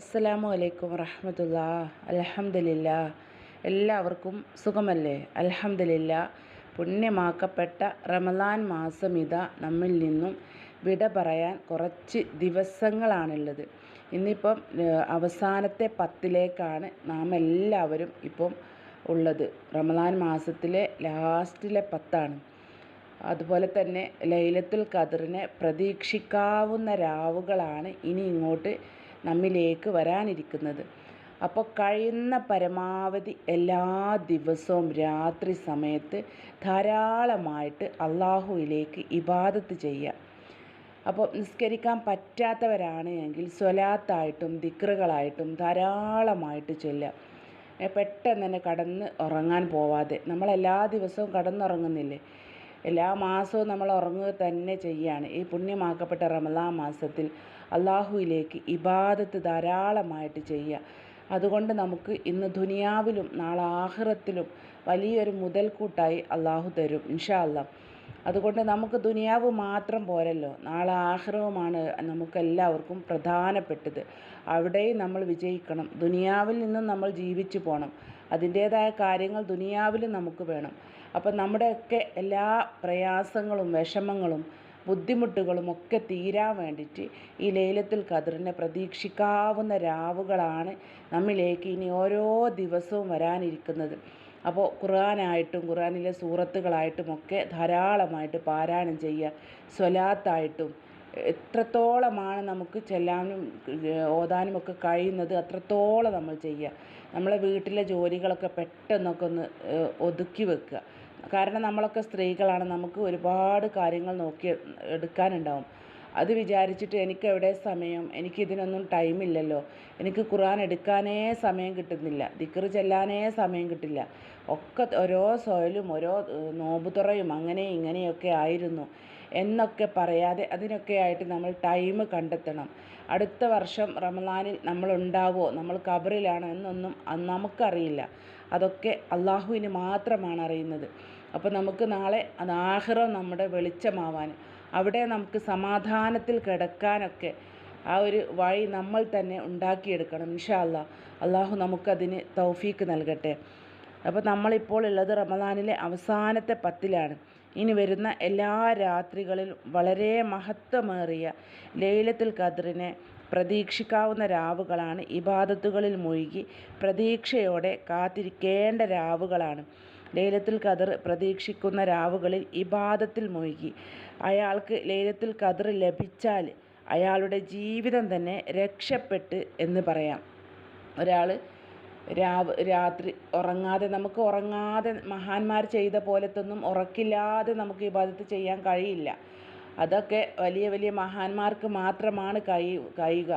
അസ്സലാമു അലൈക്കും വറഹമത്തുള്ള അലഹമില്ല എല്ലാവർക്കും സുഖമല്ലേ? അലഹമില്ല പുണ്യമാക്കപ്പെട്ട റമദാൻ മാസം ഇതാ നമ്മിൽ നിന്നും വിട പറയാൻ കുറച്ച് ദിവസങ്ങളാണുള്ളത്. ഇന്നിപ്പം അവസാനത്തെ പത്തിലേക്കാണ് നാം എല്ലാവരും ഇപ്പം ഉള്ളത്. റമദാൻ മാസത്തിലെ ലാസ്റ്റിലെ പത്താണ്. അതുപോലെ തന്നെ ലൈലത്തുൽ ഖദറിനെ പ്രതീക്ഷിക്കാവുന്ന രാവുകളാണ് ഇനി ഇങ്ങോട്ട് നമ്മിലേക്ക് വരാനിരിക്കുന്നത്. അപ്പോൾ കഴിയുന്ന പരമാവധി എല്ലാ ദിവസവും രാത്രി സമയത്ത് ധാരാളമായിട്ട് അള്ളാഹുവിലേക്ക് ഇബാദത്ത് ചെയ്യുക. അപ്പോൾ നിസ്കരിക്കാൻ പറ്റാത്തവരാണ് എങ്കിൽ സ്വലാത്തായിട്ടും ദിക്റുകളായിട്ടും ധാരാളമായിട്ട് ചൊല്ലുക. പെട്ടെന്ന് തന്നെ കടന്ന് ഉറങ്ങാൻ പോവാതെ. നമ്മൾ എല്ലാ ദിവസവും കടന്നുറങ്ങുന്നില്ലേ? എല്ലാ മാസവും നമ്മൾ ഉറങ്ങുക തന്നെ ചെയ്യുകയാണ്. ഈ പുണ്യമാക്കപ്പെട്ട റമദാ മാസത്തിൽ അള്ളാഹുവിലേക്ക് ഇബാദത്ത് ധാരാളമായിട്ട് ചെയ്യുക. അതുകൊണ്ട് നമുക്ക് ഇന്ന് ദുനിയാവിലും നാളെ ആഹ്റത്തിലും വലിയൊരു മുതൽക്കൂട്ടായി അള്ളാഹു തരും ഇൻഷാ അല്ലാ അതുകൊണ്ട് നമുക്ക് ദുനിയാവ് മാത്രം പോരല്ലോ. നാളെ ആഹ്റവുമാണ് നമുക്കെല്ലാവർക്കും പ്രധാനപ്പെട്ടത്. അവിടെയും നമ്മൾ വിജയിക്കണം. ദുനിയാവിൽ നിന്നും നമ്മൾ ജീവിച്ചു പോകണം അതിന്റേതായ കാര്യങ്ങൾ ദുനിയാവിലും നമുക്ക് വേണം. അപ്പം നമ്മുടെയൊക്കെ എല്ലാ പ്രയാസങ്ങളും വിഷമങ്ങളും ബുദ്ധിമുട്ടുകളും ഒക്കെ തീരാൻ വേണ്ടിയിട്ട് ഈ ലൈലത്തുൽ ഖദറിനെ പ്രതീക്ഷിക്കാവുന്ന രാവുകളാണ് നമ്മിലേക്ക് ഇനി ഓരോ ദിവസവും വരാനിരിക്കുന്നത്. അപ്പോൾ ഖുർആനായിട്ടും ഖുർആനിലെ സൂറത്തുകളായിട്ടും ഒക്കെ ധാരാളമായിട്ട് പാരായണം ചെയ്യുക. സ്വലാത്തായിട്ടും എത്രത്തോളമാണ് നമുക്ക് ചെല്ലാനും ഓതാനും ഒക്കെ കഴിയുന്നത് അത്രത്തോളം നമ്മൾ ചെയ്യുക. നമ്മളെ വീട്ടിലെ ജോലികളൊക്കെ പെട്ടെന്നൊക്കെ ഒന്ന് ഒതുക്കി വെക്കുക. കാരണം നമ്മളൊക്കെ സ്ത്രീകളാണ്. നമുക്ക് ഒരുപാട് കാര്യങ്ങൾ നോക്കി എടുക്കാനുണ്ടാവും. അത് വിചാരിച്ചിട്ട് എനിക്ക് എവിടെ സമയം എനിക്ക് ഇതിനൊന്നും ടൈമില്ലല്ലോ. എനിക്ക് ഖുർആൻ എടുക്കാനേ സമയം കിട്ടുന്നില്ല. ദിക്ർ ചെല്ലാനേ സമയം കിട്ടില്ല. ഒക്കെ ഓരോ സൊയലും ഓരോ നോമ്പുതുറയും അങ്ങനെ ഇങ്ങനെയൊക്കെ ആയിരുന്നു എന്നൊക്കെ പറയാതെ അതിനൊക്കെ ആയിട്ട് നമ്മൾ ടൈം കണ്ടെത്തണം. അടുത്ത വർഷം റമദാനിൽ നമ്മൾ ഉണ്ടാവോ നമ്മൾ കബറിലാണോ എന്നൊന്നും നമുക്കറിയില്ല. അതൊക്കെ അള്ളാഹുവിന് മാത്രമാണ് അറിയുന്നത്. അപ്പോൾ നമുക്ക് നാളെ അത് ആഹ്റം നമ്മുടെ വെളിച്ചമാവാൻ അവിടെ നമുക്ക് സമാധാനത്തിൽ കിടക്കാനൊക്കെ ആ ഒരു വഴി നമ്മൾ തന്നെ ഉണ്ടാക്കിയെടുക്കണം ഇൻഷാ അല്ലാ അള്ളാഹു നമുക്കതിന് തൗഫീക്ക് നൽകട്ടെ. അപ്പോൾ നമ്മളിപ്പോൾ ഉള്ളത് റമദാനിലെ അവസാനത്തെ പത്തിലാണ്. ഇനി വരുന്ന എല്ലാ രാത്രികളിലും വളരെ മഹത്വമേറിയ ലൈലത്തുൽ ഖദറിനെ പ്രതീക്ഷിക്കാവുന്ന രാവുകളാണ്. ഇബാദത്തുകളിൽ മുഴുകി പ്രതീക്ഷയോടെ കാത്തിരിക്കേണ്ട രാവുകളാണ്. ലൈലത്തുൽ ഖദർ പ്രതീക്ഷിക്കുന്ന രാവുകളിൽ ഇബാദത്തിൽ മുഴുകി. അയാൾക്ക് ലൈലത്തുൽ ഖദർ ലഭിച്ചാൽ അയാളുടെ ജീവിതം തന്നെ രക്ഷപ്പെട്ട് എന്ന് പറയാം. ഒരാൾ രാവ് രാത്രി ഉറങ്ങാതെ നമുക്ക് ഉറങ്ങാതെ മഹാന്മാർ ചെയ്ത പോലത്തൊന്നും ഉറക്കില്ലാതെ നമുക്ക് ഇബാദത്ത് ചെയ്യാൻ കഴിയില്ല. അതൊക്കെ വലിയ വലിയ മഹാന്മാർക്ക് മാത്രമാണ് കഴി കഴിയുക.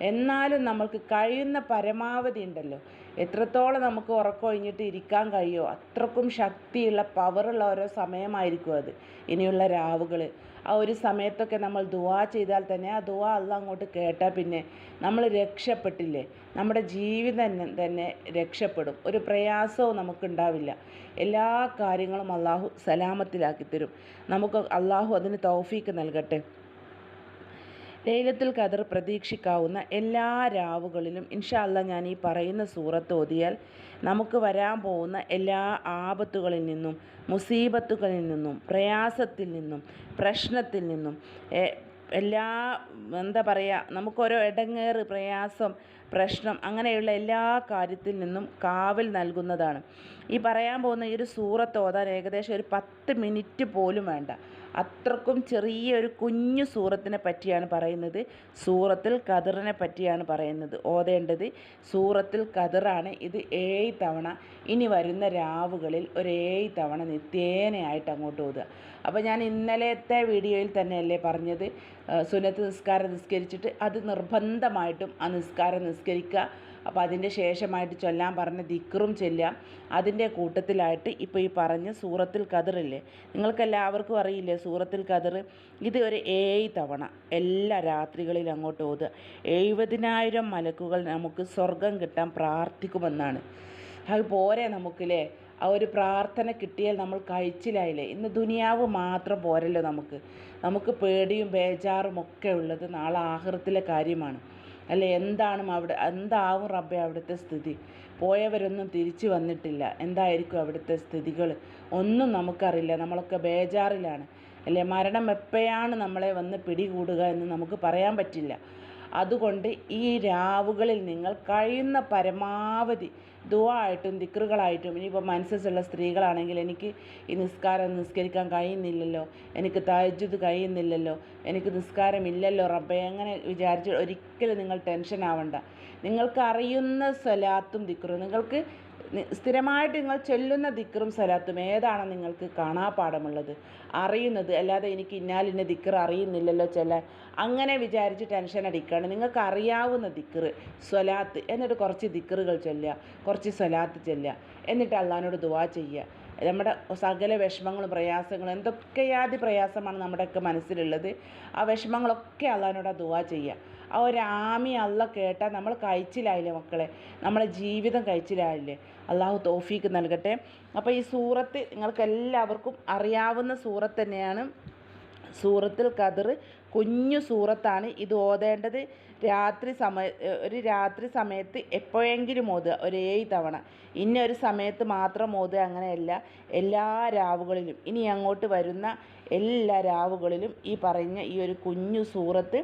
എന്നാലും നമ്മൾക്ക് കഴിയുന്ന പരമാവധി ഉണ്ടല്ലോ. എത്രത്തോളം നമുക്ക് ഉറക്കമൊഴിഞ്ഞിട്ട് ഇരിക്കാൻ കഴിയുമോ അത്രക്കും ശക്തിയുള്ള പവറുള്ള ഓരോ സമയമായിരിക്കും അത്. ഇനിയുള്ള രാവുകൾ ആ ഒരു സമയത്തൊക്കെ നമ്മൾ ദുവാ ചെയ്താൽ തന്നെ ആ ദുവാ അല്ല അങ്ങോട്ട് കേട്ടാൽ പിന്നെ നമ്മൾ രക്ഷപ്പെട്ടില്ലേ? നമ്മുടെ ജീവിതം തന്നെ രക്ഷപ്പെടും. ഒരു പ്രയാസവും നമുക്കുണ്ടാവില്ല. എല്ലാ കാര്യങ്ങളും അള്ളാഹു സലാമത്തിലാക്കി തരും. നമുക്ക് അള്ളാഹു അതിന് തൗഫീക്ക് നൽകട്ടെ. ലൈലത്തുൽ ഖദർ പ്രതീക്ഷിക്കാവുന്ന എല്ലാ രാവുകളിലും ഇൻഷാ അല്ലാ ഞാൻ ഈ പറയുന്ന സൂറത്ത് ഓതിയാൽ നമുക്ക് വരാൻ പോകുന്ന എല്ലാ ആപത്തുകളിൽ നിന്നും മുസീബത്തുകളിൽ നിന്നും പ്രയാസത്തിൽ നിന്നും പ്രശ്നത്തിൽ നിന്നും എല്ലാ എന്താ പറയുക നമുക്കൊരോ ഇടങ്ങേറ് പ്രയാസം പ്രശ്നം അങ്ങനെയുള്ള എല്ലാ കാര്യത്തിൽ നിന്നും കാവൽ നൽകുന്നതാണ്. ഈ പറയാൻ പോകുന്ന ഈ ഒരു സൂറത്ത് ഓതാൻ ഏകദേശം ഒരു പത്ത് മിനിറ്റ് പോലും വേണ്ട. അത്രക്കും ചെറിയ ഒരു കുഞ്ഞു സൂറത്തിനെ പറ്റിയാണ് പറയുന്നത്. സൂറത്തിൽ കതിറിനെ പറ്റിയാണ് പറയുന്നത്. ഓതേണ്ടത് സൂറത്തിൽ കതിറാണ് ഇത് ഏഴ് തവണ ഇനി വരുന്ന രാവുകളിൽ ഒരു ഏഴ് തവണ നിത്യേനയായിട്ട് അങ്ങോട്ട് ഓതുക. അപ്പോൾ ഞാൻ ഇന്നലത്തെ വീഡിയോയിൽ തന്നെയല്ലേ പറഞ്ഞത്? സുനത്ത് നിസ്കാരം നിസ്കരിച്ചിട്ട് അത് നിർബന്ധമായിട്ടും ആ നിസ്കാരം നിസ്കരിക്കുക. അപ്പോൾ അതിന്റെ ശേഷമായിട്ട് ചൊല്ലാൻ പറഞ്ഞ ദിക്റും ചെല്ലാം അതിന്റെ കൂട്ടത്തിലായിട്ട് ഇപ്പോൾ ഈ പറഞ്ഞ സൂറത്തിൽ കതിറില്ലേ നിങ്ങൾക്കെല്ലാവർക്കും അറിയില്ലേ സൂറത്തിൽ കതിർ ഇത് ഒരു ഏഴ് തവണ എല്ലാ രാത്രികളിലും അങ്ങോട്ട് ഓതുക. എഴുപതിനായിരം മലക്കുകൾ നമുക്ക് സ്വർഗം കിട്ടാൻ പ്രാർത്ഥിക്കുമെന്നാണ്. അത് പോരെ നമുക്കില്ലേ? ആ ഒരു പ്രാർത്ഥന കിട്ടിയാൽ നമ്മൾ കഴിച്ചിലായില്ലേ? ഇന്ന് ദുനിയാവ് മാത്രം പോരല്ലോ നമുക്ക്. നമുക്ക് പേടിയും ബേജാറും ഒക്കെ ഉള്ളത് നാളെ ആഹൃത്തിലെ കാര്യമാണ്. അല്ലെ? എന്താണ് അവിടെ എന്താവും റബ്ബെ അവിടുത്തെ സ്ഥിതി? പോയവരൊന്നും തിരിച്ചു വന്നിട്ടില്ല. എന്തായിരിക്കും അവിടുത്തെ സ്ഥിതികൾ ഒന്നും നമുക്കറിയില്ല. നമ്മളൊക്കെ ബേജാറിലാണ്. അല്ലേ? മരണം എപ്പോഴാണ് നമ്മളെ വന്ന് പിടികൂടുക എന്ന് നമുക്ക് പറയാൻ പറ്റില്ല. അതുകൊണ്ട് ഈ രാവുകളിൽ നിങ്ങൾ കഴിയുന്ന പരമാവധി ദുവായിട്ടും ദിക്റുകളായിട്ടും ഇനിയിപ്പോൾ മനസ്സുള്ള സ്ത്രീകളാണെങ്കിൽ എനിക്ക് ഈ നിസ്കാരം നിസ്കരിക്കാൻ കഴിയുന്നില്ലല്ലോ എനിക്ക് തഹജ്ജുദ് കഴിയുന്നില്ലല്ലോ എനിക്ക് നിസ്കാരമില്ലല്ലോ റബ്ബേ അങ്ങനെ വിചാരിച്ച് ഒരിക്കലും നിങ്ങൾ ടെൻഷൻ ആവണ്ട നിങ്ങൾക്ക് അറിയുന്ന സ്വലാത്തും ദിക്റും. നിങ്ങൾക്ക് സ്ഥിരമായിട്ട് നിങ്ങൾ ചൊല്ലുന്ന ദിക്റും സ്വലാത്തും ഏതാണ് നിങ്ങൾക്ക് കാണാപ്പാടമുള്ളത് അറിയുന്നത്. അല്ലാതെ എനിക്ക് ഇന്നാലിന്ന ദിക്ർ അറിയുന്നില്ലല്ലോ ചെല്ലാൻ അങ്ങനെ വിചാരിച്ച് ടെൻഷൻ അടിക്കുകയാണ് നിങ്ങൾക്ക് അറിയാവുന്ന ദിക്ർ സ്വലാത്ത് എന്നിട്ട് കുറച്ച് ദിക്റുകൾ ചൊല്ലുക. കുറച്ച് സ്വലാത്ത് ചൊല്ലുക. എന്നിട്ട് അള്ളഹാനോട് ദുവാ ചെയ്യുക. നമ്മുടെ സകല വിഷമങ്ങളും പ്രയാസങ്ങളും എന്തൊക്കെയാതി പ്രയാസമാണ് നമ്മുടെയൊക്കെ മനസ്സിലുള്ളത്. ആ വിഷമങ്ങളൊക്കെ അള്ളഹാനോട് ദുവാ ചെയ്യുക. ആ ഒരു ആമി അള്ള കേട്ടാൽ നമ്മൾ കഴിച്ചിലായില്ലേ മക്കളെ? നമ്മളെ ജീവിതം കഴിച്ചിലായില്ലേ? അള്ളാഹു തോഫീക്ക് നൽകട്ടെ. അപ്പോൾ ഈ സൂറത്ത് നിങ്ങൾക്ക് എല്ലാവർക്കും അറിയാവുന്ന സൂറത്ത് തന്നെയാണ്. സൂറത്തിൽ കതിർ കുഞ്ഞു സൂറത്താണ്. ഇത് ഓതേണ്ടത് രാത്രി സമയ ഒരു രാത്രി സമയത്ത് എപ്പോഴെങ്കിലും ഓതുക. ഒരു ഏഴ് തവണ. ഇന്ന ഒരു സമയത്ത് മാത്രം ഓതുക അങ്ങനെയല്ല. എല്ലാ രാവുകളിലും. ഇനി അങ്ങോട്ട് വരുന്ന എല്ലാ രാവുകളിലും ഈ പറഞ്ഞ ഈ ഒരു കുഞ്ഞു സൂറത്ത്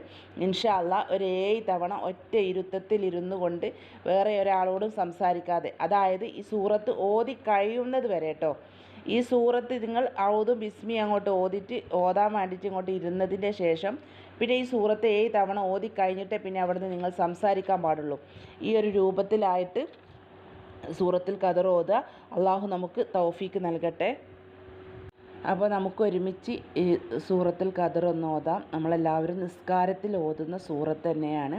ഇൻഷാല്ല ഒരു തവണ ഒറ്റ ഇരുത്തത്തിൽ ഇരുന്നു കൊണ്ട് വേറെ ഒരാളോടും സംസാരിക്കാതെ. അതായത് ഈ സൂറത്ത് ഓതി കഴിയുന്നത് വരെ കേട്ടോ ഈ സൂറത്ത് നിങ്ങൾ ഔതും ബിസ്മി അങ്ങോട്ട് ഓതിട്ട് ഓതാൻ വേണ്ടിയിട്ട് ഇങ്ങോട്ട് ഇരുന്നതിന്റെ ശേഷം പിന്നെ ഈ സൂറത്ത് ഏഴ് തവണ ഓതി കഴിഞ്ഞിട്ടേ പിന്നെ അവിടുന്ന് നിങ്ങൾ സംസാരിക്കാൻ പാടുള്ളൂ. ഈ ഒരു രൂപത്തിലായിട്ട് സൂറത്തിൽ കതർ അള്ളാഹു നമുക്ക് തൗഫീക്ക് നൽകട്ടെ. അപ്പോൾ നമുക്ക് ഒരുമിച്ച് ഈ സൂറത്തിൽ ഒന്ന് ഓതാം. നമ്മളെല്ലാവരും നിസ്കാരത്തിൽ ഓതുന്ന സൂറത്ത് തന്നെയാണ്.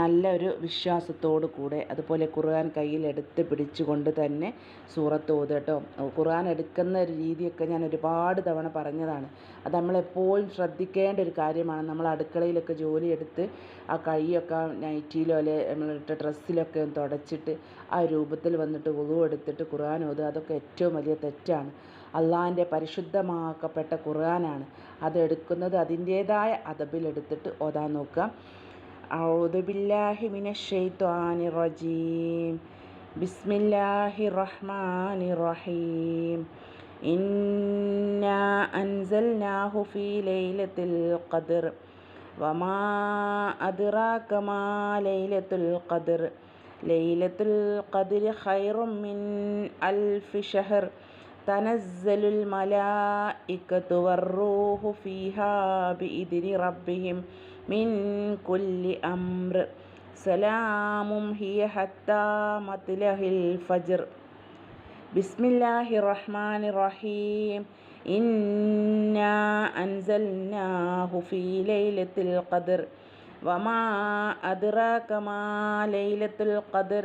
നല്ല നല്ലൊരു വിശ്വാസത്തോടു കൂടെ അതുപോലെ ഖുർആൻ കയ്യിൽ എടുത്ത് പിടിച്ചുകൊണ്ട് തന്നെ സൂറത്ത് ഓതുക കേട്ടോ. ഖുർആൻ എടുക്കുന്ന ഒരു രീതിയൊക്കെ ഞാൻ ഒരുപാട് തവണ പറഞ്ഞതാണ്. അത് നമ്മളെപ്പോഴും ശ്രദ്ധിക്കേണ്ട ഒരു കാര്യമാണ്. നമ്മൾ അടുക്കളയിലൊക്കെ ജോലിയെടുത്ത് ആ കൈയൊക്കെ നൈറ്റിയിലോ അല്ലെ നമ്മളിട്ട ഡ്രസ്സിലൊക്കെ തുടച്ചിട്ട് ആ രൂപത്തിൽ വന്നിട്ട് ഉളു എടുത്തിട്ട് ഖുർആൻ ഓതുക അതൊക്കെ ഏറ്റവും വലിയ തെറ്റാണ്. അള്ളാഹിൻ്റെ പരിശുദ്ധമാക്കപ്പെട്ട ഖുർആനാണ് അതെടുക്കുന്നത് അതിൻ്റേതായ അദബിലെടുത്തിട്ട് ഓതാൻ നോക്കുക أعوذ بالله من الشيطان الرجيم بسم الله الرحمن الرحيم إنا أنزلناه في ليلة القدر وما أدراك ما ليلة القدر ليلة القدر خير من ألف شهر തനസ്സലുൽ മലായിക്കത്തു വർറൂഹു ഫീഹാ ബിഇദ്നി റബ്ബിഹിം മിൻ കുല്ലി അംർ സലാമും ഹിയ ഹത്താ മത്ലഹിൽ ഫജ്ർ. ബിസ്മില്ലാഹി റഹ്മാൻ റഹീം ഇന്നാ അൻസൽനാഹു ഫീ ലൈലത്തിൽ ഖദ്ർ. വമാ അദ്റാക മാ ലൈലത്തുൽ ഖദ്ർ.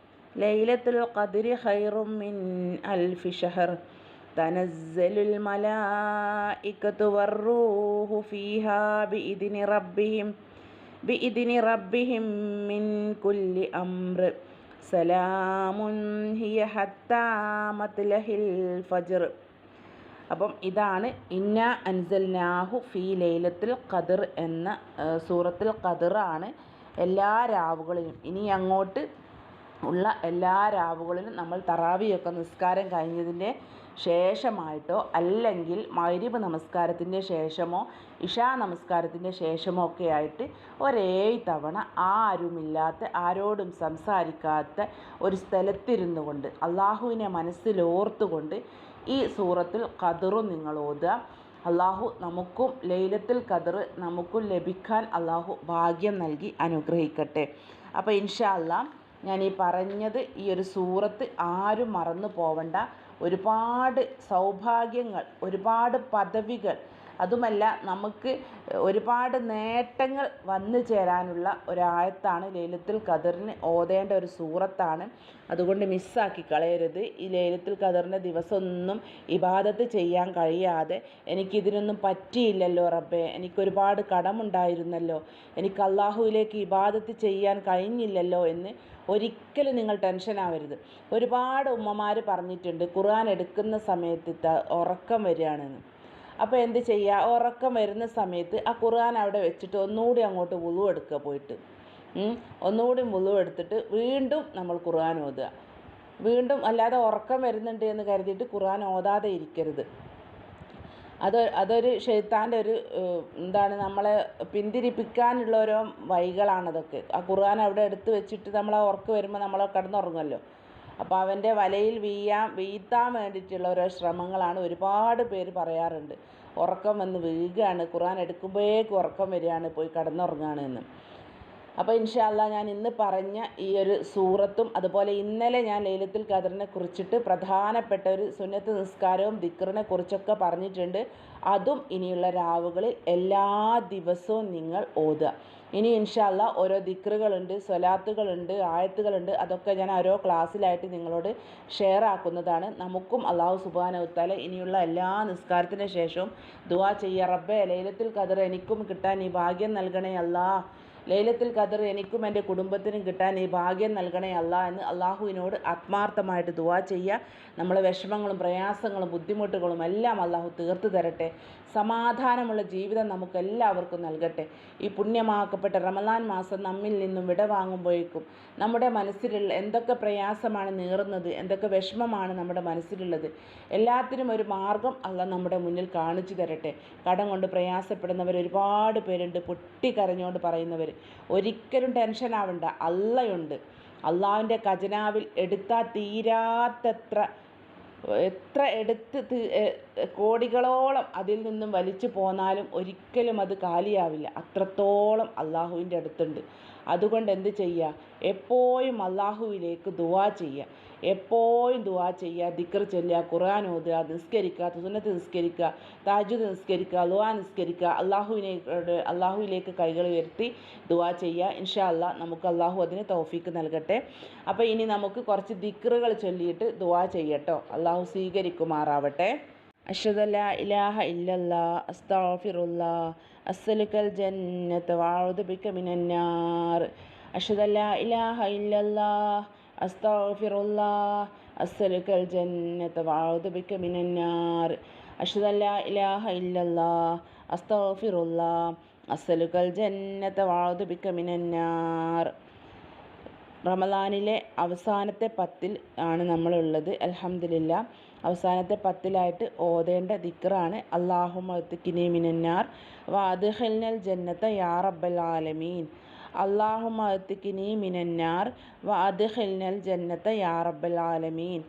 ليلة القدر خير من ألف شهر تنزل الملائكة والروح فيها بإذن ربهم بإذن ربهم من كل أمر سلام هي حتى مطلع الفجر അപ്പം ഇതാണ് ഇന്ന അൻസൽനാഹു ഫി ലൈലത്തിൽ ഖദർ എന്ന ആ, സൂറത്തിൽ ഖദറാണ് എല്ലാ രാവുകളിലും ഇനി അങ്ങോട്ട് ഉള്ള എല്ലാ രാവുകളിലും നമ്മൾ തറാവിയൊക്കെ നിസ്കാരം കഴിഞ്ഞതിന്റെ ശേഷമായിട്ടോ അല്ലെങ്കിൽ മൈരിബ് നമസ്കാരത്തിന്റെ ശേഷമോ ഇഷാ നമസ്കാരത്തിന്റെ ശേഷമോ ഒക്കെ ആയിട്ട് ഒരേ തവണ ആരുമില്ലാത്ത ആരോടും സംസാരിക്കാത്ത ഒരു സ്ഥലത്തിരുന്നു കൊണ്ട് അള്ളാഹുവിനെ മനസ്സിലോർത്തുകൊണ്ട് ഈ സൂറത്തിൽ ഖദറും നിങ്ങൾ ഓതുക. അള്ളാഹു നമുക്കും ലൈലത്തിൽ ഖദർ നമുക്കും ലഭിക്കാൻ അള്ളാഹു ഭാഗ്യം നൽകി അനുഗ്രഹിക്കട്ടെ. അപ്പോൾ ഇൻഷാ അല്ലാ ഞാൻ ഈ പറഞ്ഞത് ഈ ഒരു സൂറത്ത് ആരും മറന്നു പോവണ്ട. ഒരുപാട് സൗഭാഗ്യങ്ങൾ ഒരുപാട് പദവികൾ അതുമല്ല നമുക്ക് ഒരുപാട് നേട്ടങ്ങൾ വന്നു ചേരാനുള്ള ഒരായത്താണ് ലൈലത്തുൽ ഖദറിന് ഓതേണ്ട ഒരു സൂറത്താണ്. അതുകൊണ്ട് മിസ്സാക്കി കളയരുത്. ഈ ലൈലത്തുൽ ഖദറിന്റെ ദിവസമൊന്നും ഇബാദത്ത് ചെയ്യാൻ കഴിയാതെ എനിക്കിതിനൊന്നും പറ്റിയില്ലല്ലോ റബ്ബേ. എനിക്കൊരുപാട് കടമുണ്ടായിരുന്നല്ലോ. എനിക്ക് അള്ളാഹുവിലേക്ക് ഇബാദത്ത് ചെയ്യാൻ കഴിഞ്ഞില്ലല്ലോ എന്ന് ഒരിക്കലും നിങ്ങൾ ടെൻഷൻ ആവരുത്. ഒരുപാട് ഉമ്മമാർ പറഞ്ഞിട്ടുണ്ട് ഖുർആൻ എടുക്കുന്ന സമയത്ത് ഉറക്കം വരികയാണെന്ന്. അപ്പോൾ എന്ത് ചെയ്യുക ഉറക്കം വരുന്ന സമയത്ത് ആ ഖുർആൻ അവിടെ വെച്ചിട്ട് ഒന്നുകൂടി അങ്ങോട്ട് വുളു എടുക്കുക പോയിട്ട്. ഒന്നുകൂടി വുളു എടുത്തിട്ട് വീണ്ടും നമ്മൾ ഖുർആൻ ഓതുക. വീണ്ടും അല്ലാതെ ഉറക്കം വരുന്നുണ്ട് എന്ന് കരുതിയിട്ട് ഖുർആൻ ഓതാതെ ഇരിക്കരുത്. അത് അതൊരു ഷെയ്ത്താന്റെ ഒരു എന്താണ് നമ്മളെ പിന്തിരിപ്പിക്കാനുള്ള ഓരോ വഴികളാണതൊക്കെ ആ ഖുർആൻ അവിടെ എടുത്ത് വെച്ചിട്ട് നമ്മൾ ആ ഉറക്കം വരുമ്പോൾ നമ്മൾ കിടന്നുറങ്ങുമല്ലോ അപ്പോൾ അവന്റെ വലയിൽ വീയാൻ വീഴ്ത്താൻ വേണ്ടിയിട്ടുള്ള ഓരോ ശ്രമങ്ങളാണ് ഒരുപാട് പേര് പറയാറുണ്ട്. ഉറക്കം വന്ന് വീഴുകയാണ്. ഖുർആൻ എടുക്കുമ്പോഴേക്കും ഉറക്കം വരികയാണ്. പോയി കിടന്നുറങ്ങുകയാണ് എന്ന്. അപ്പോൾ ഇൻഷാല്ല ഞാൻ ഇന്ന് പറഞ്ഞ ഈ ഒരു സൂറത്തും അതുപോലെ ഇന്നലെ ഞാൻ ലൈലത്തുൽ ഖദറിനെ കുറിച്ചിട്ട് പ്രധാനപ്പെട്ട ഒരു സുന്നത്ത് നിസ്കാരവും ദിക്റിനെ കുറിച്ചൊക്കെ പറഞ്ഞിട്ടുണ്ട്. അതും ഇനിയുള്ള രാവുകളിൽ എല്ലാ ദിവസവും നിങ്ങൾ ഓതുക. ഇനി ഇൻഷാല്ല ഓരോ ദിക്റുകളുണ്ട് സ്വലാത്തുകളുണ്ട് ആയത്തുകളുണ്ട് അതൊക്കെ ഞാൻ ഓരോ ക്ലാസ്സിലായിട്ട് നിങ്ങളോട് ഷെയർ ആക്കുന്നതാണ്. നമുക്കും അള്ളാഹു സുബാന ഉത്താല ഇനിയുള്ള എല്ലാ നിസ്കാരത്തിന് ശേഷവും ദുവാ ചെയ്യുക. റബ്ബെ ലൈലത്തിൽ ഖദർ എനിക്കും കിട്ടാൻ ഈ ഭാഗ്യം നൽകണേ അല്ലാ ലൈലത്തുൽ ഖദർ എനിക്കും എന്റെ കുടുംബത്തിനും കിട്ടാൻ ഈ ഭാഗ്യം നൽകണേ അല്ല എന്ന് അള്ളാഹുവിനോട് ആത്മാർത്ഥമായിട്ട് ദുവാ ചെയ്യുക. നമ്മളെ വിഷമങ്ങളും പ്രയാസങ്ങളും ബുദ്ധിമുട്ടുകളും എല്ലാം അള്ളാഹു തീർത്തു തരട്ടെ. സമാധാനമുള്ള ജീവിതം നമുക്ക് എല്ലാവർക്കും നൽകട്ടെ. ഈ പുണ്യമാക്കപ്പെട്ട റമദാൻ മാസം നമ്മിൽ നിന്നും വിട വാങ്ങുമ്പോഴേക്കും നമ്മുടെ മനസ്സിലുള്ള എന്തൊക്കെ പ്രയാസമാണ് നീറുന്നത് എന്തൊക്കെ വിഷമമാണ് നമ്മുടെ മനസ്സിലുള്ളത് എല്ലാത്തിനും ഒരു മാർഗം അല്ല നമ്മുടെ മുന്നിൽ കാണിച്ചു തരട്ടെ. കടം കൊണ്ട് പ്രയാസപ്പെടുന്നവർ ഒരുപാട് പേരുണ്ട് പൊട്ടി കരഞ്ഞുകൊണ്ട് പറയുന്നവർ. ഒരിക്കലും ടെൻഷൻ ആവണ്ട അല്ലയുണ്ട് അള്ളാവിന്റെ ഖജനാവിൽ എടുത്താൽ തീരാത്തത്ര എത്ര എടുത്ത് കോടികളോളം അതിൽ നിന്നും വലിച്ചു പോന്നാലും ഒരിക്കലും അത് കാലിയാവില്ല. അത്രത്തോളം അള്ളാഹുവിന്റെ അടുത്തുണ്ട്. അതുകൊണ്ട് എന്ത് ചെയ്യുക? എപ്പോഴും അള്ളാഹുവിലേക്ക് ദുവാ ചെയ്യുക. എപ്പോഴും ദുവാ ചെയ്യുക ദിക്കർ ചൊല്ലുക ഖുർആൻ ഓതുക നിസ്കരിക്കുക സുന്നത്ത് നിസ്കരിക്കുക താജുദ് നിസ്കരിക്കുക ലുവാ നിസ്കരിക്കുക അള്ളാഹുവിനെ അള്ളാഹുവിലേക്ക് കൈകൾ ഉയർത്തി ദുവാ ചെയ്യുക. ഇൻഷാ അല്ലാ നമുക്ക് അള്ളാഹു അതിന് തൗഫീക്ക് നൽകട്ടെ. അപ്പോൾ ഇനി നമുക്ക് കുറച്ച് ദിക്കറുകൾ ചൊല്ലിയിട്ട് ദുവാ ചെയ്യട്ടോ. അള്ളാഹു സ്വീകരിക്കുമാറാവട്ടെ. അഷ്ഹദു أن لا إله إلا ജന്നത്ത് أستغفر الله أسألك الجنة അസ്തഗ്ഫിറുല്ലാഹ് الله أسألك الجنة وأعوذ بك من النار أشهد أن لا إله إلا الله أستغفر الله أسألك റമദാനിലെ അവസാനത്തെ പത്തിൽ ആണ് നമ്മളുള്ളത് അലഹമില്ല അവസാനത്തെ പത്തിലായിട്ട് ഓതേണ്ട ദിക്റാണ് അള്ളാഹു മത്തിക്കിനി മിനന്നാർ. വാദ്ഹൽനൽ ജന്നത്ത യാ റബ്ബൽ ആലമീൻ. അള്ളാഹുമഅത്തിക്കിനി മിനന്നാർ വ അദ്ഖിൽനൽ ജന്നത്ത യാ റബ്ബൽ ആലമീൻ.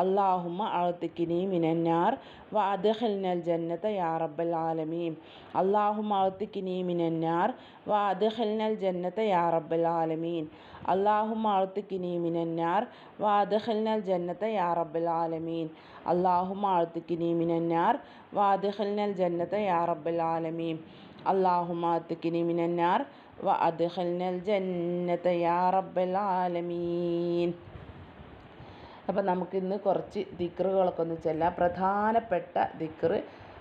അള്ളാഹുമ അഅത്തിക്കിനി മിനന്നാർ വ അദ്ഖിൽനൽ ജന്നത്ത യാ റബ്ബൽ ആലമീൻ. അള്ളാഹുമ അഅത്തിക്കിനി മിനന്നാർ വ അദ്ഖിൽനൽ ജന്നത്ത യാ റബ്ബൽ ആലമീൻ. അള്ളാഹുമ അഅത്തിക്കിനി മിനന്നാർ വ അദ്ഖിൽനൽ ജന്നത്ത യാ റബ്ബൽ ആലമീൻ. അള്ളാഹുമ അഅത്തിക്കിനി മിനന്നാർ വ അദ്ഖിൽനൽ ജന്നത്ത യാ റബ്ബൽ ആലമീൻ. അള്ളാഹുമ അഅത്തിക്കിനി മിനന്നാർ വഅദ്ഖിൽനൽ ജന്നത യാ റബ്ബൽ ആലമീൻ അപ്പം നമുക്കിന്ന് കുറച്ച് ദിക്റുകളൊക്കെ ഒന്ന് ചെല്ലാം. പ്രധാനപ്പെട്ട ദിക്റ്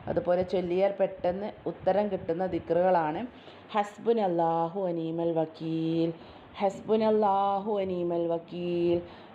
അതുപോലെ ചൊല്ലിയാൽ പെട്ടെന്ന് ഉത്തരം കിട്ടുന്ന ദിക്റുകളാണ് ഹസ്ബുൻ അള്ളാഹു അനീമൽ വക്കീൽ. ഹസ്ബുൻ അള്ളാഹു അനീമൽ വക്കീൽ.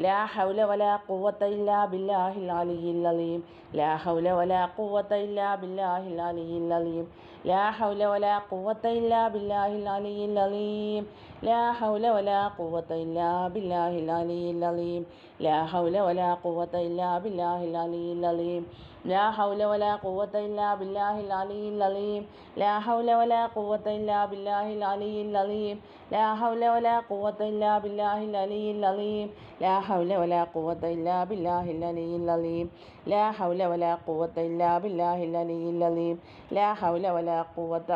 ലാ ഹൗല വല കുവത്ത ഇല്ലാ ബില്ലാഹിൽ അലിയിൽ അലിയും ലാ ഹൗല വല കുവത്ത ഇല്ലാ ബില്ലാഹിൽ അലിയിൽ അലിയും ലാ ഹൗല വല കുവത്ത ഇല്ലാ ബില്ലാഹിൽ അലിയിൽ അലിയും ലാ ഹൗല വല കുവത്ത ഇല്ലാ ബില്ലാഹിൽ അലിയിൽ അലിയും ലാ ഹൗല വല കുവത്ത ഇല്ലാ ബില്ലാഹിൽ അലിയിൽ അലിയും لا حول ولا قوة إلا بالله العلي العظيم. لا حول ولا قوة إلا بالله العلي العظيم. لا حول ولا قوة إلا بالله العلي العظيم. لا حول ولا قوة إلا بالله العلي العظيم. لا حول ولا قوة إلا بالله العلي العظيم. لا حول ولا قوة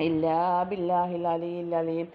إلا بالله العلي العظيم.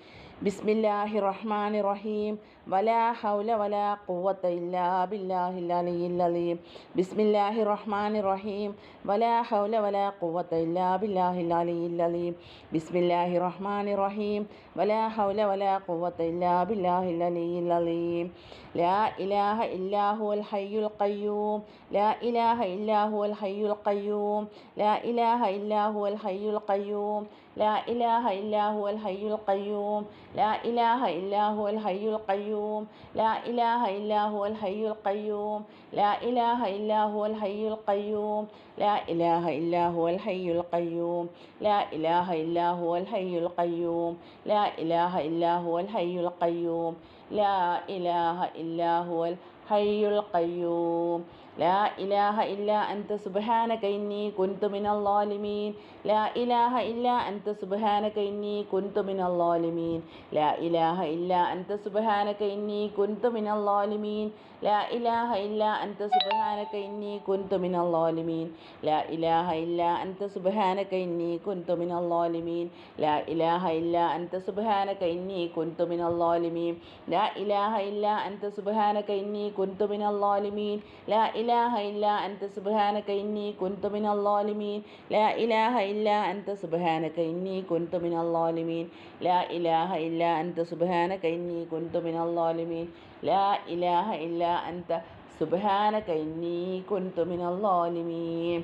بسم الله الرحمن الرحيم. വലാ ഹൗല വലാ കൂവത്ത ഇല്ലാ ബില്ലാഹില്ലീം ബിസ്മില്ലാഹി റഹ്മാൻ റഹീം. വലാ ഹൗല വലാ കൂവത്ത ഇല്ലാ ബില്ലാഹില്ലീം ബിസ്മില്ലാഹി റഹ്മാൻ റഹീം. വലാ ഹൗല വലാ കൂവത്ത ഇല്ലാ ബില്ലാഹില്ലീം ലാ ഇലാഹ ഇല്ലാഹുൽ ഹയ്യുൽ ഖയ്യൂം. ലാ ഇലാഹ ഇല്ലാഹുൽ ഹയ്യുൽ ഖയ്യൂം. ലാ ഇലാഹ ഇല്ലാഹുൽ ഹയ്യുൽ ഖയ്യൂം. لا إله إلا هو الحي القيوم. لا إله إلا هو الحي القيوم. لا إله إلا هو الحي القيوم. لا إله إلا هو الحي القيوم. لا إله إلا هو الحي القيوم. لا إله إلا هو الحي القيوم. لا إله إلا هو الحي القيوم. لا إله إلا هو الحي القيوم. ലാ ഇലാഹ ഇല്ല അൻത സുബഹാന കൈന്നി കുൻതു മിനല്ലാലിമീൻ ലാ ഇലാഹ ഇല്ല അൻത സുബഹാന കൈന്നി കുൻതു മിനല്ലാലിമീൻ ലാ ഇലാഹ ഇല്ല അൻത സുബഹാന കൈന്നി കുൻതു മിനല്ലാലിമീൻ ലാ ഇലാഹ ഇല്ല അൻത സുബഹാനക ഇന്നി കുൻതു മിനൽ ളാലിമീൻ ലാ ഇലാഹ ഇല്ല അൻത സുബഹാനക ഇന്നി കുൻതു മിനൽ ളാലിമീൻ ലാ ഇലാഹ ഇല്ല അൻത സുബഹാനക ഇന്നി കുൻതു മിനൽ ളാലിമീൻ ലാ ഇലാഹ ഇല്ല അൻത സുബഹാനക ഇന്നി കുൻതു മിനൽ ളാലിമീൻ ലാ ഇലാഹ ഇല്ല അൻത സുബഹാനക ഇന്നി കുൻതു മിനൽ ളാലിമീൻ ലാ ഇലാഹ ഇല്ല അൻത സുബഹാനക ഇന്നി കുൻതു മിനൽ ളാലിമീൻ ലാ ഇലാഹ ഇല്ല അൻത സുബഹാനക ഇന്നി കുൻതു മിനൽ ളാലിമീൻ ലാ ഇലാഹ ഇല്ല അൻത സുബാന കൈനി കുൻതുമിനല്ലോലിമീൻ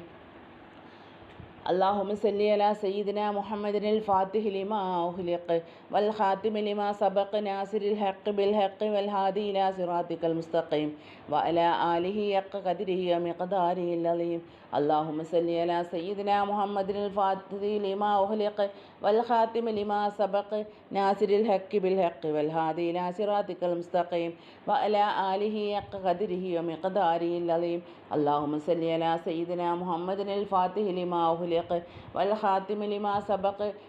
اللهم صل على سيدنا محمد الفاتح لما أغلق والخاتم لما سبق ناصر الحق بالحق والهادي إلى صراطك المستقيم وعلى آله حق قدره ومقداره العظيم اللهم صل على سيدنا محمد الفاتح لما أغلق والخاتم لما سبق ناصر الحق بالحق والهادي إلى صراطك المستقيم وعلى آله حق قدره ومقداره العظيم اللهم صل على سيدنا محمد الفاتح لما أغلق والخاتم لما سبق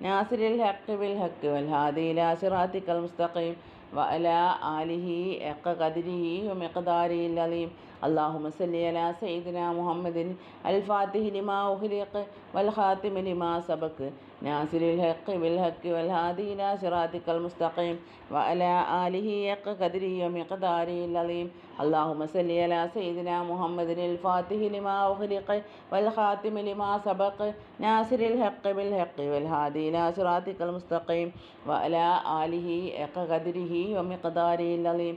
നാസിരിൽ ഹക്ക് ബിൽ ഹക്ക് വൽ ഹാദിയിൽ ആശിറാത്തിക്കൽ മുസ്തഖീം വഅല ആലിഹി എക്ക കതിരിഹി മിഖ്ദാരിൽ അലീം അള്ളാഹു സല്ലി അലാ സയ്യിദിന മുഹമ്മദിൻ അൽ ഫാത്തിഹി ലിമാ ഉഹ്ലിഖ് വൽ ഖാത്തിമി ലിമാ സബക് നാസിലിൽ ഹഖ് ബിൽ ഹഖ് വൽ ഹാദി ഇലാ സിറാത്തിക്കൽ മുസ്തഖീം വഅല ആലിഹി യഖ് ഖദ്രി വമിഖ്ദാരി അലീം അള്ളാഹു സല്ലി അലാ സയ്യിദിന മുഹമ്മദിൻ അൽ ഫാത്തിഹി ലിമാ ഉഹ്ലിഖ് വൽ ഖാത്തിമി ലിമാ സബക് നാസിലിൽ ഹഖ് ബിൽ ഹഖ് വൽ ഹാദി ഇലാ മുസ്തഖീം വഅല ആലിഹി യഖ് ഖദ്രിഹി വമിഖ്ദാരി അലീം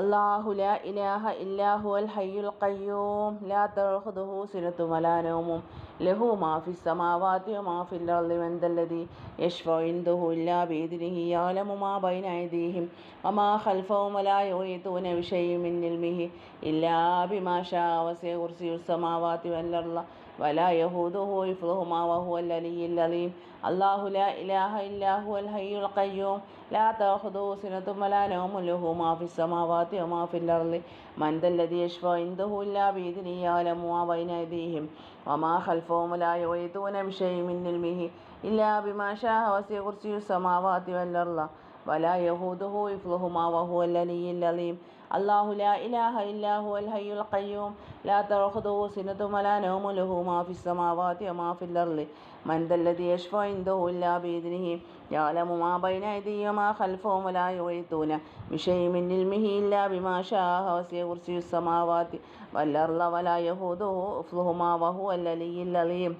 അള്ളാഹു ലാ ഇലാഹ ഇല്ലാഹു അൽ ഹയ്യുൽ ഖയ്യൂം. ലാ തഖുദുഹു സിനത്തു വലാ നൗമും. ലഹു മാ ഫിസ് സമാവാതി വമാ ഫിൽ അർളി വൻദല്ലദി യശ്ഫഉ ഇൻദഹു ഇല്ലാ ബിഇദ്നിഹി. യഅലമു മാ ബൈന അയ്ദീഹിം വമാ ഖൽഫഹും വലാ യുഹീതൂന ബിശൈഇൻ മിൻ ഇൽമിഹി. ഇല്ലാ ബിമാ ശാഅ വസിഅ കുർസിയുസ് സമാവാതി വൽ അർള ولا يهوده حفظهما وهو العلي العظيم الله لا إله إلا هو الحي القيوم لا تأخذه سنة ولا نوم له ما في السماوات وما في الأرض من ذا الذي يشفع عنده إلا بإذنه يعلم ما بين أيديهم وما خلفهم ولا يحيطون بشيء من علمه إلا بما شاء وسع كرسي السماوات والأرض ولا يهوده حفظهما وهو العلي العظيم അള്ളാഹു ലാ ഇലാഹ ഇല്ലാഹു അൽ ഹയ്യുൽ ഖയ്യൂം. ലാ തഅഖുദുഹു സിനതു വലാ നൗമ ലഹു മാ ഫിസ് സമാവാതി വമാ ഫിൽ അർളി മൻ ദല്ലദി യശ്ഫഉ ഇൻദഹു ഇല്ലാ ബിഇദ്നിഹി. യഅലമു മാ ബൈന അയ്ദിഹിം വമാ ഖൽഫഹു വലാ യുഹീതൂന ബിശൈഇൻ മിൻ ഇൽമിഹി ഇല്ലാ ബിമാ ശാഅ വസിഅ കുർസിയുസ് സമാവാതി വൽ അർള വലാ യഹൂദുഹു ഹഫ്ലുഹുമാ വഹുവൽ അലിയ്യുൽ അലീം.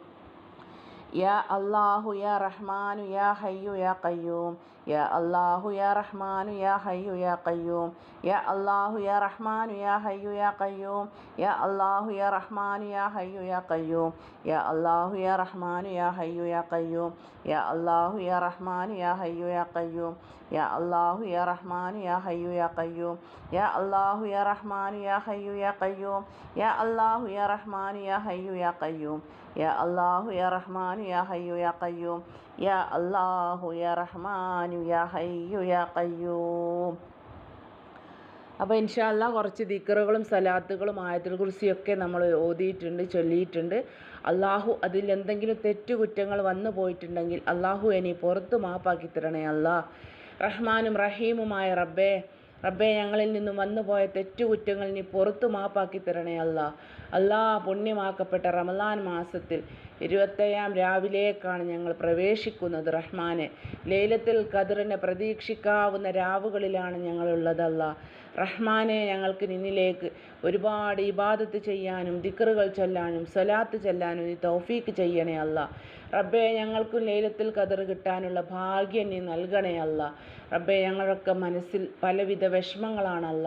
യാ അല്ലാഹു യാ റഹ്മാനു യാ ഹയ്യു യാ ഖയ്യൂം. يا الله يا رحمن يا حي يا قيوم. يا الله يا رحمن يا حي يا قيوم. يا الله يا رحمن يا حي يا قيوم. يا الله يا رحمن يا حي يا قيوم. يا الله يا رحمن يا حي يا قيوم. يا الله يا رحمن يا حي يا قيوم. يا الله يا رحمن يا حي يا قيوم. يا الله يا رحمن يا حي يا قيوم. يا الله يا رحمن يا حي يا قيوم. യാ അള്ളാഹു യാ റഹ്മാനു യാ ഹയ്യു യാ കയ്യൂം അപ്പോൾ ഇൻഷാല്ല കുറച്ച് ദിക്കറുകളും സലാത്തുകളും ആയത്തിൽ കുറിച്ചൊക്കെ നമ്മൾ ഓതിയിട്ടുണ്ട് ചൊല്ലിയിട്ടുണ്ട്. അള്ളാഹു അതിൽ എന്തെങ്കിലും തെറ്റുകുറ്റങ്ങൾ വന്നു പോയിട്ടുണ്ടെങ്കിൽ അള്ളാഹു എനി പുറത്ത് മാപ്പാക്കി തരണേ അള്ളാഹ് റഹ്മാനും റഹീമുമായ റബ്ബേ റബ്ബേ ഞങ്ങളിൽ നിന്നും വന്നുപോയ തെറ്റുകുറ്റങ്ങൾ നീ പുറത്തു മാപ്പാക്കി തരണേ അല്ല. അല്ലാ പുണ്യമാക്കപ്പെട്ട റമദാൻ മാസത്തിൽ ഇരുപത്തയ്യാം രാവിലേക്കാണ് ഞങ്ങൾ പ്രവേശിക്കുന്നത് റഹ്മാനെ. ലൈലത്തിൽ ഖദറിനെ പ്രതീക്ഷിക്കാവുന്ന രാവുകളിലാണ് ഞങ്ങളുള്ളതല്ല. റഹ്മാനെ ഞങ്ങൾക്ക് നിന്നിലേക്ക് ഒരുപാട് ഇബാദത്ത് ചെയ്യാനും ദിക്റുകൾ ചൊല്ലാനും സ്വലാത്ത് ചൊല്ലാനും നീ തൗഫീക്ക് ചെയ്യണേ അല്ല. റബ്ബെ ഞങ്ങൾക്കും ലൈലത്തുൽ കതർ കിട്ടാനുള്ള ഭാഗ്യം നീ നൽകണേ അല്ല. റബ്ബെ ഞങ്ങളൊക്കെ മനസ്സിൽ പലവിധ വിഷമങ്ങളാണല്ല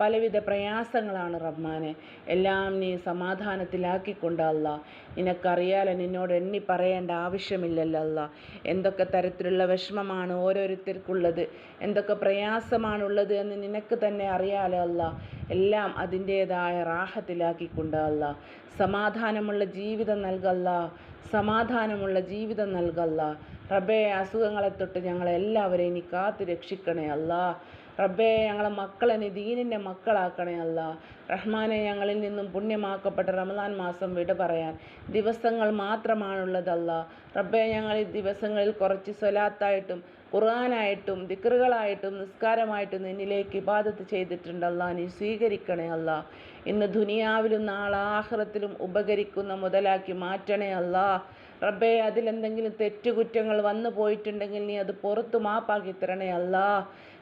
പലവിധ പ്രയാസങ്ങളാണ് റഹ്മാനെ എല്ലാം നീ സമാധാനത്തിലാക്കിക്കൊണ്ടല്ല നിനക്കറിയാലോ നിന്നോട് എണ്ണി പറയേണ്ട ആവശ്യമില്ലല്ലോ അല്ല. എന്തൊക്കെ തരത്തിലുള്ള വിഷമമാണ് ഓരോരുത്തർക്കുള്ളത്. എന്തൊക്കെ പ്രയാസമാണുള്ളത് എന്ന് നിനക്ക് തന്നെ അറിയാലോ അല്ല. എല്ലാം അതിന്റേതായ റാഹത്തിലാക്കിക്കൊണ്ട് അല്ല. സമാധാനമുള്ള ജീവിതം നൽകല്ല സമാധാനമുള്ള ജീവിതം നൽകല്ല. റബ്ബേ അസുഖങ്ങളെ തൊട്ട് ഞങ്ങളെല്ലാവരെയും നീ കാത്തു രക്ഷിക്കണേ അല്ല. റബ്ബേ ഞങ്ങളെ മക്കളെ നീ ദീനിന്റെ മക്കളാക്കണേ അല്ല. റഹ്മാനെ ഞങ്ങളിൽ നിന്നും പുണ്യമാക്കപ്പെട്ട റമദാൻ മാസം വിട പറയാൻ ദിവസങ്ങൾ മാത്രമാണുള്ളതല്ല. റബ്ബേ ഞങ്ങൾ ഈ ദിവസങ്ങളിൽ കുറച്ച് സ്വലാത്തായിട്ടും ഖുർആാനായിട്ടും ദിക്റുകളായിട്ടും നിസ്കാരമായിട്ടും നിന്നിലേക്ക് ഇബാദത്ത് ചെയ്തിട്ടുണ്ടല്ല. നീ സ്വീകരിക്കണേ അല്ല. ഇന്ന് ദുനിയാവിലും നാളെ ആഹ്റത്തിലും ഉപകരിക്കുന്ന മുതലാക്കി മാറ്റണേ അല്ല. റബ്ബേ അതിലെന്തെങ്കിലും തെറ്റുകുറ്റങ്ങൾ വന്നു പോയിട്ടുണ്ടെങ്കിൽ നീ അത് പുറത്തു മാപ്പാക്കി തരണേ അല്ല.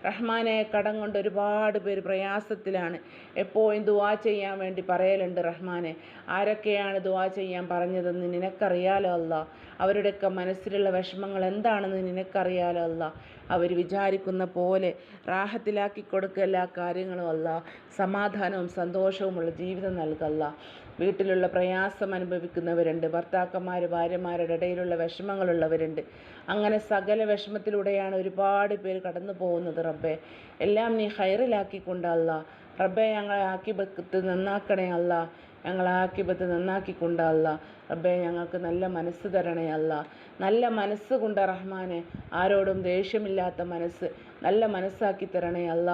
റഹ്മാനെ കടം കൊണ്ട് ഒരുപാട് പേര് പ്രയാസത്തിലാണ്. എപ്പോഴും ദുവാ ചെയ്യാൻ വേണ്ടി പറയലുണ്ട് റഹ്മാനെ. ആരൊക്കെയാണ് ദുവാ ചെയ്യാൻ പറഞ്ഞതെന്ന് നിനക്കറിയാലോ അല്ല? അവരുടെയൊക്കെ മനസ്സിലുള്ള വിഷമങ്ങൾ എന്താണെന്ന് നിനക്കറിയാലോ അല്ല? അവർ വിചാരിക്കുന്ന പോലെ റാഹത്തിലാക്കി കൊടുക്കുക എല്ലാ കാര്യങ്ങളും അല്ല. സമാധാനവും സന്തോഷവുമുള്ള ജീവിതം നൽകല്ല. വീട്ടിലുള്ള പ്രയാസം അനുഭവിക്കുന്നവരുണ്ട്. ഭർത്താക്കന്മാർ ഭാര്യമാരുടെ ഇടയിലുള്ള വിഷമങ്ങളുള്ളവരുണ്ട്. അങ്ങനെ സകല വിഷമത്തിലൂടെയാണ് ഒരുപാട് പേര് കടന്നു പോകുന്നത് റബ്ബെ. എല്ലാം നീ ഹൈറിലാക്കിക്കൊണ്ടല്ല. റബ്ബെ ഞങ്ങളെ ആക്കി ആക്കിബത്ത് നന്നാക്കണേ അല്ല. ഞങ്ങളെ ആക്കിപത്ത് നന്നാക്കിക്കൊണ്ട് അല്ല. റബ്ബെ ഞങ്ങൾക്ക് നല്ല മനസ്സ് തരണേ അല്ല. നല്ല മനസ്സ് കൊണ്ട് റഹ്മാനെ ആരോടും ദേഷ്യമില്ലാത്ത മനസ്സ് നല്ല മനസ്സാക്കി തരണേ അല്ല.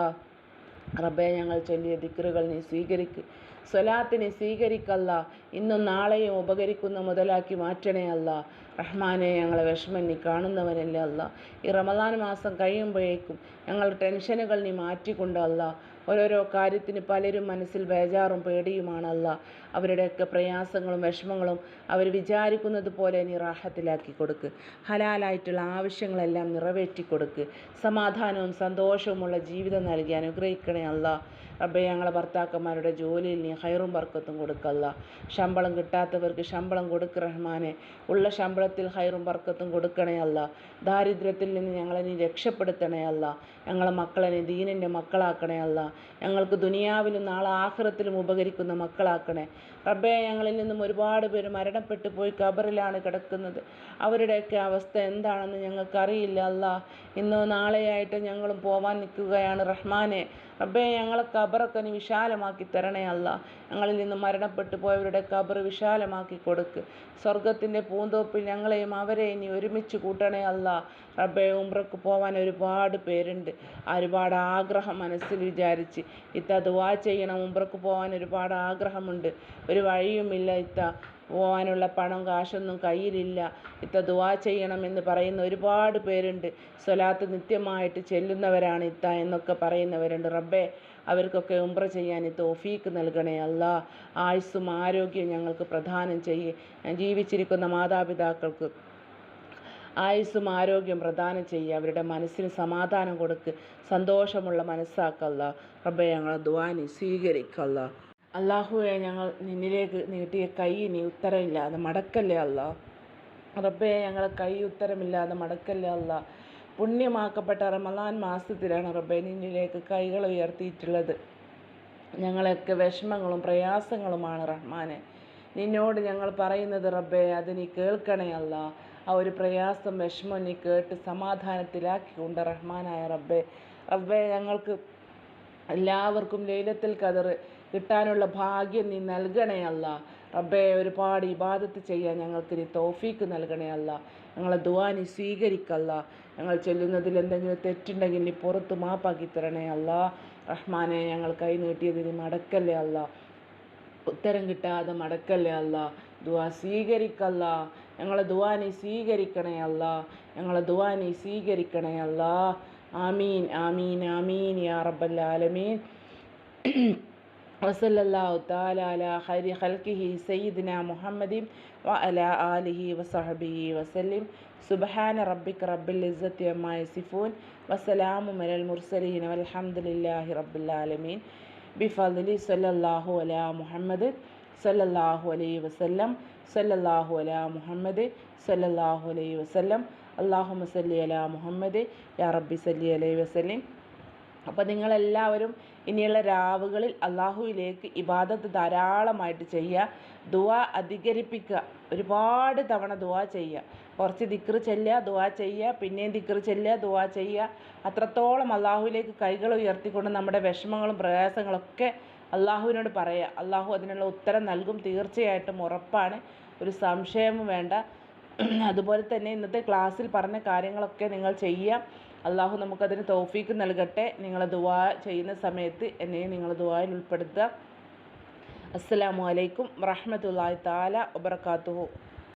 റബ്ബെ ഞങ്ങൾ ചൊല്ലിയ ദിക്റുകൾ നീ സ്വീകരിക്ക്. സ്വലാത്തിനെ സ്വീകരിക്കല്ല. ഇന്നും നാളെയും ഉപകരിക്കുന്ന മുതലാക്കി മാറ്റണേ അല്ല. റഹ്മാനെ ഞങ്ങളെ വിഷമം നീ കാണുന്നവനല്ലേ അല്ല. ഈ റമദാൻ മാസം കഴിയുമ്പോഴേക്കും ഞങ്ങളുടെ ടെൻഷനുകൾ നീ മാറ്റിക്കൊണ്ടല്ല ഓരോരോ കാര്യത്തിന് പലരും മനസ്സിൽ ബേജാറും പേടിയുമാണല്ല അവരുടെയൊക്കെ പ്രയാസങ്ങളും വിഷമങ്ങളും അവർ വിചാരിക്കുന്നത് പോലെ നീ റാഹത്തിലാക്കി കൊടുക്ക്. ഹലാലായിട്ടുള്ള ആവശ്യങ്ങളെല്ലാം നിറവേറ്റി കൊടുക്ക്. സമാധാനവും സന്തോഷവുമുള്ള ജീവിതം നൽകി അനുഗ്രഹിക്കണേ അല്ല. റബ്ബെ ഞങ്ങളെ ഭർത്താക്കന്മാരുടെ ജോലിയിൽ നീ ഹൈറും ബർക്കത്തും കൊടുക്കല്ല ശമ്പളം കിട്ടാത്തവർക്ക് ശമ്പളം കൊടുക്ക് റഹ്മാനെ. ഉള്ള ശമ്പളത്തിൽ ഹൈറും ബർക്കത്തും കൊടുക്കണേ അല്ല. ദാരിദ്ര്യത്തിൽ നിന്ന് ഞങ്ങളെ നീ രക്ഷപ്പെടുത്തണേ അല്ല. ഞങ്ങളെ മക്കളെ നീ ദീനിന്റെ മക്കളാക്കണേ അല്ല. ഞങ്ങൾക്ക് ദുനിയാവിലും നാളെ ആഹ്റത്തിലും ഉപകരിക്കുന്ന മക്കളാക്കണേ. റബ്ബെ ഞങ്ങളിൽ നിന്നും ഒരുപാട് പേര് മരണപ്പെട്ടു പോയി ഖബറിലാണ് കിടക്കുന്നത്. അവരുടെയൊക്കെ അവസ്ഥ എന്താണെന്ന് ഞങ്ങൾക്കറിയില്ല അല്ല. ഇന്നോ നാളെയായിട്ട് ഞങ്ങളും പോവാൻ നിൽക്കുകയാണ് റഹ്മാനെ. റബ്ബേ ഞങ്ങളെ ഖബറൊക്കെ നീ വിശാലമാക്കി തരണേ അല്ല. ഞങ്ങളിൽ നിന്നും മരണപ്പെട്ടു പോയവരുടെ ഖബർ വിശാലമാക്കി കൊടുക്ക്. സ്വർഗത്തിന്റെ പൂന്തോപ്പിൽ ഞങ്ങളെയും അവരെയും നീ ഒരുമിച്ച് കൂട്ടണേ അല്ല. റബ്ബെ ഉംറക്ക് പോവാൻ ഒരുപാട് പേരുണ്ട്. ഒരുപാട് ആഗ്രഹം മനസ്സിൽ വിചാരിച്ച്. ഇത്ത ദുവാ ചെയ്യണം ഉംറക്ക് പോവാൻ ഒരുപാട് ആഗ്രഹമുണ്ട്. ഒരു വഴിയുമില്ല. ഇത്ത പോകാനുള്ള പണം കാശൊന്നും കയ്യിലില്ല. ഇത്ത ദുവാ ചെയ്യണമെന്ന് പറയുന്ന ഒരുപാട് പേരുണ്ട്. സ്വലാത്ത് നിത്യമായിട്ട് ചെല്ലുന്നവരാണ് ഇത്ത എന്നൊക്കെ പറയുന്നവരുണ്ട്. റബ്ബേ അവർക്കൊക്കെ ഉംറ ചെയ്യാൻ തോഫീക്ക് നൽകണേ. അല്ല ആയുസ്സും ആരോഗ്യവും ഞങ്ങൾക്ക് പ്രദാനം ചെയ്യേ. ജീവിച്ചിരിക്കുന്ന മാതാപിതാക്കൾക്ക് ആയുസ്സും ആരോഗ്യം പ്രദാനം ചെയ്യുക അവരുടെ മനസ്സിന് സമാധാനം കൊടുക്ക്. സന്തോഷമുള്ള മനസ്സാക്കല്ല റബ്ബെ ഞങ്ങളെ ദ്വാനി സ്വീകരിക്കല്ല അള്ളാഹുവെ ഞങ്ങൾ നിന്നിലേക്ക് നീട്ടിയ കൈ നീ ഉത്തരമില്ലാതെ മടക്കല്ലേ അല്ല? റബ്ബെ ഞങ്ങളെ കൈ ഉത്തരമില്ലാതെ മടക്കല്ലേ അല്ല? പുണ്യമാക്കപ്പെട്ട റമദാൻ മാസത്തിലാണ് റബ്ബെ നിന്നിലേക്ക് കൈകൾ ഉയർത്തിയിട്ടുള്ളത്. ഞങ്ങളൊക്കെ വിഷമങ്ങളും പ്രയാസങ്ങളുമാണ് റഹ്മാനെ. നിന്നോട് ഞങ്ങൾ പറയുന്നത് റബ്ബെ അതിനി കേൾക്കണേ അല്ല. ആ ഒരു പ്രയാസം വിഷമം നീ കേട്ട് സമാധാനത്തിലാക്കിക്കൊണ്ട് റഹ്മാനായ റബ്ബെ. റബ്ബെ ഞങ്ങൾക്ക് എല്ലാവർക്കും ലൈലത്തിൽ കതർ കിട്ടാനുള്ള ഭാഗ്യം നീ നൽകണേ അല്ല. റബ്ബെ ഒരുപാട് ഇബാദത്ത് ചെയ്യാൻ ഞങ്ങൾക്ക് നീ തോഫീക്ക് നൽകണേ അല്ല. ഞങ്ങളെ ദുവാ നീ സ്വീകരിക്കല്ല. ഞങ്ങൾ ചെല്ലുന്നതിൽ എന്തെങ്കിലും തെറ്റുണ്ടെങ്കിൽ നീ പുറത്ത് മാപ്പാക്കി തരണേ അല്ല. റഹ്മാനെ ഞങ്ങൾ കൈ നീട്ടിയത് നീ മടക്കല്ലേ അല്ല. ഉത്തരം കിട്ടാതെ മടക്കല്ലേ അല്ല. ദുവാ സ്വീകരിക്കല്ല. ഞങ്ങളെ ദുവാ നീ സ്വീകരിക്കണേ അല്ല. ഞങ്ങളെ ദുവാ നീ സ്വീകരിക്കണേ അല്ല. ആമീൻ ആമീൻ ആമീൻ യാ റബ്ബൽ ആലമീൻ. വസല്ലല്ലാഹു തആല അലാ ഖൈരി ഖൽഖിഹി സയ്യിദിന മുഹമ്മദിൻ വഅലാ ആലിഹി വസഹബിഹി വസല്ലിം. സുബ്ഹാന റബ്ബിക റബ്ബിൽ ഇസ്സത്തി അമ്മാ യസിഫൂൻ. വസലാമു അലൽ മുർസലീൻ. വൽഹംദുലില്ലാഹി റബ്ബിൽ ആലമീൻ. ബിഫദ്ലി സല്ലല്ലാഹു അലാ മുഹമ്മദ് സല്ലല്ലാഹു അലൈഹി വസല്ലം. സല്ലല്ലാഹു അലാ മുഹമ്മദ് സല്ലല്ലാഹു അലൈഹി വസല്ലം. അല്ലാഹുമ്മ സല്ലി അലാ മുഹമ്മദ്. യാ റബ്ബി സല്ലി അലൈഹി വസല്ലിം. അപ്പോൾ നിങ്ങളെല്ലാവരും ഇനിയുള്ള രാവുകളിൽ അള്ളാഹുവിലേക്ക് ഇബാദത്ത് ധാരാളമായിട്ട് ചെയ്യുക. ദുവാ അധികരിപ്പിക്കുക. ഒരുപാട് തവണ ദുവാ ചെയ്യുക. കുറച്ച് ദിക്ർ ചെല്ലുക ദുവാ ചെയ്യുക. പിന്നെയും ദിക്ർ ചെല്ലുക ദുവാ ചെയ്യുക. അത്രത്തോളം അള്ളാഹുവിലേക്ക് കൈകൾ ഉയർത്തിക്കൊണ്ട് നമ്മുടെ വിഷമങ്ങളും പ്രയാസങ്ങളൊക്കെ അള്ളാഹുവിനോട് പറയുക. അള്ളാഹു അതിനുള്ള ഉത്തരം നൽകും തീർച്ചയായിട്ടും ഉറപ്പാണ്. ഒരു സംശയവും വേണ്ട. അതുപോലെ തന്നെ ഇന്നത്തെ ക്ലാസ്സിൽ പറഞ്ഞ കാര്യങ്ങളൊക്കെ നിങ്ങൾ ചെയ്യുക. അള്ളാഹു നമുക്കതിന് തൗഫീക്ക് നൽകട്ടെ. നിങ്ങൾ ദുവാ ചെയ്യുന്ന സമയത്ത് എന്നെയും നിങ്ങൾ ദുവായിൽ ഉൾപ്പെടുത്തുക. അസ്സലാമു അലൈക്കും വറഹ്മത്തുള്ളാഹി തആല വബറകാതുഹു.